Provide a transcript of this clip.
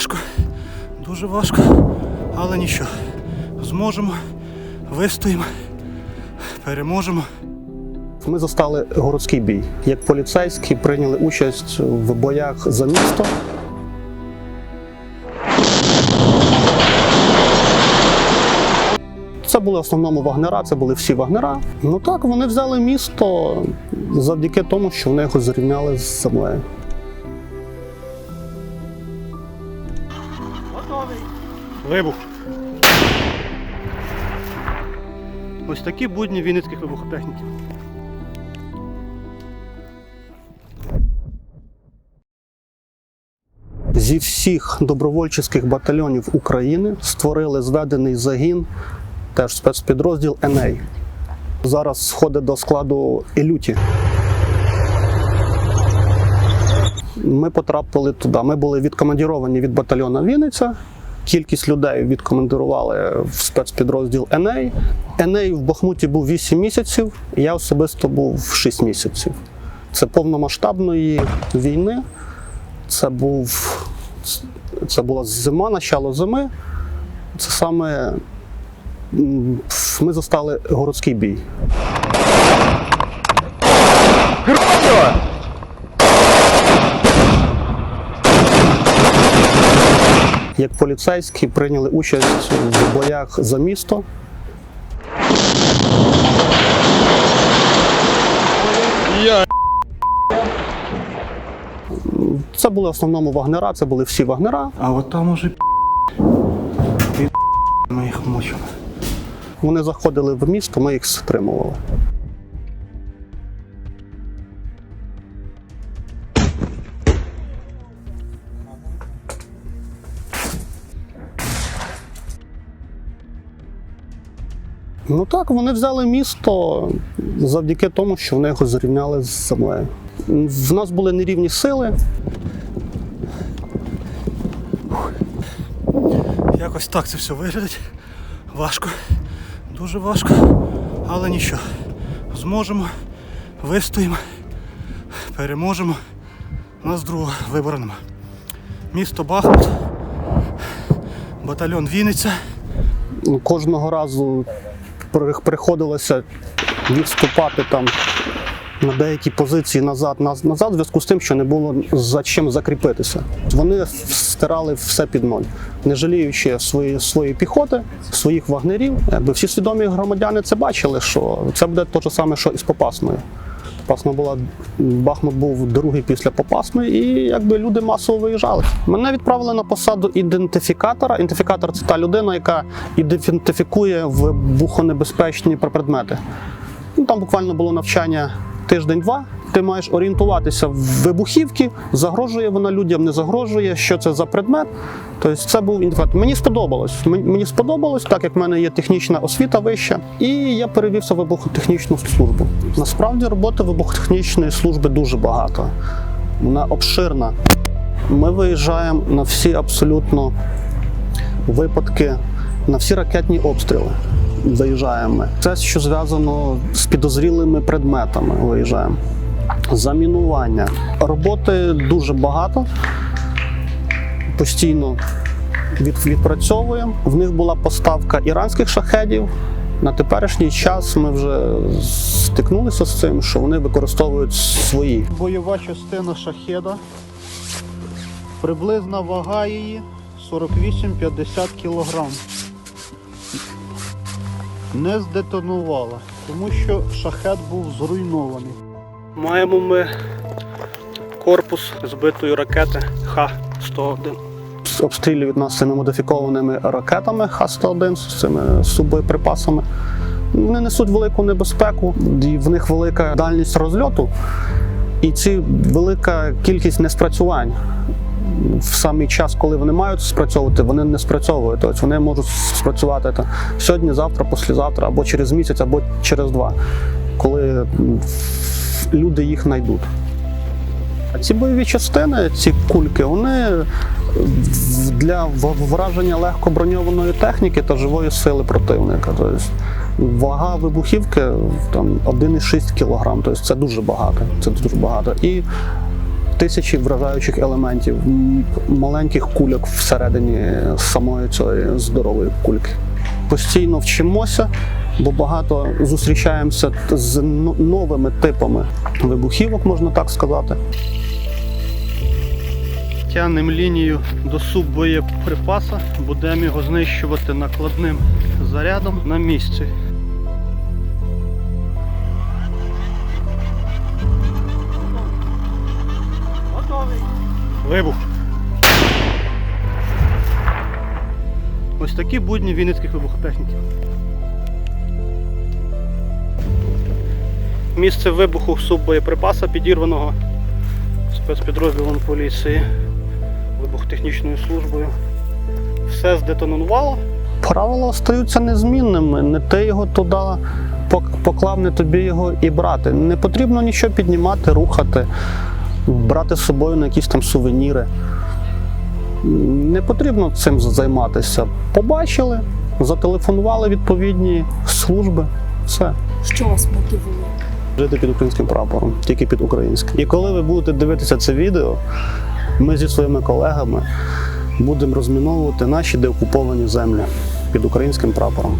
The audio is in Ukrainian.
Важко, дуже важко, але нічого. Зможемо, вистоїмо, переможемо. Ми застали городський бій. Як поліцейські прийняли участь в боях за місто. Це були в основному вагнера, це були всі вагнера. Ну так, вони взяли місто завдяки тому, що вони його зрівняли з землею. Вибух. Ось такі будні вінницьких вибухотехніків. Зі всіх добровольчих батальйонів України створили зведений загін, теж спецпідрозділ ЕНЕЙ. Зараз входить до складу Елюті. Ми потрапили туди. Ми були відкомандіровані від батальйону Вінниця. Кількість людей відкомандирували в спецпідрозділ ЕНЕЙ. ЕНЕЙ в Бахмуті був 8 місяців, я особисто був 6 місяців. Це повномасштабної війни. Це був це була зима, начало зими. Це саме ми застали городський бій. Як поліцейські прийняли участь в боях за місто. Це були в основному вагнера, це були всі вагнера. А от там уже ми їх мочимо. Вони заходили в місто, ми їх стримували. Ну так, вони взяли місто завдяки тому, що вони його зрівняли з землею. В нас були нерівні сили. Якось так це все виглядить. Важко, дуже важко, але нічого. Зможемо, вистоїмо, переможемо. У нас другого вибору нема. Місто Бахмут, батальйон Вінниця. кожного разу приходилося відступати там на деякі позиції назад, назад, в зв'язку з тим, що не було за чим закріпитися. Вони стирали все під ноль, не жаліючи свої, свої піхоти, своїх вагнерів. Якби всі свідомі громадяни це бачили, що це буде те саме, що і з Попасною. Попасна була Бахмут був другий після Попасної, і якби люди масово виїжджали. Мене відправили на посаду ідентифікатора. Ідентифікатор це та людина, яка ідентифікує вибухонебезпечні предмети. Ну, там буквально було навчання тиждень-два. Ти маєш орієнтуватися в вибухівці, загрожує вона людям, не загрожує, що це за предмет. Тобто це був ідентифікатор. Мені сподобалось. Мені сподобалось, так як в мене є технічна освіта вища, і я перевівся в вибухотехнічну службу. Насправді роботи вибухотехнічної служби дуже багато. Вона обширна. Ми виїжджаємо на всі абсолютно випадки, на всі ракетні обстріли. Виїжджаємо. Це, що зв'язано з підозрілими предметами, виїжджаємо. Замінування. Роботи дуже багато. Постійно від, відпрацьовуємо. В них була поставка іранських шахедів. На теперішній час ми вже стикнулися з цим, що вони використовують свої. Бойова частина шахеда. Приблизна вага її 48-50 кг. Не здетонувала, тому що шахет був зруйнований. Маємо ми корпус збитої ракети Х-101. обстрілюють нас цими модифікованими ракетами Х-101 з цими субоєприпасами. Вони несуть велику небезпеку, і в них велика дальність розльоту, і ці велика кількість неспрацювань. В самий час, коли вони мають спрацьовувати, вони не спрацьовують. Тобто вони можуть спрацювати сьогодні, завтра, післязавтра, або через місяць, або через два, коли люди їх знайдуть. Ці бойові частини, ці кульки, вони для враження легко броньованої техніки та живої сили противника. Тобто вага вибухівки там 1,6 кг, тобто це дуже багато. Це дуже багато. І тисячі вражаючих елементів, маленьких кульок всередині самої цієї здорової кульки. Постійно вчимося, бо багато зустрічаємося з новими типами вибухівок, можна так сказати. Тянемо лінію до суббоєприпаса, будемо його знищувати накладним зарядом на місці. Вибух. Ось такі будні вінницьких вибухотехніків. Місце вибуху суббоєприпаса підірваного спецпідрозділом поліції, вибухотехнічною службою. Все здетонувало. Правила остаються незмінними. Не ти його туди пок- поклав, не тобі його і брати. Не потрібно нічого піднімати, рухати, брати з собою на якісь там сувеніри. Не потрібно цим займатися. Побачили, зателефонували відповідні служби. Все. Що вас мотивує? Жити під українським прапором, тільки під українським. І коли ви будете дивитися це відео, ми зі своїми колегами будемо розміновувати наші деокуповані землі під українським прапором.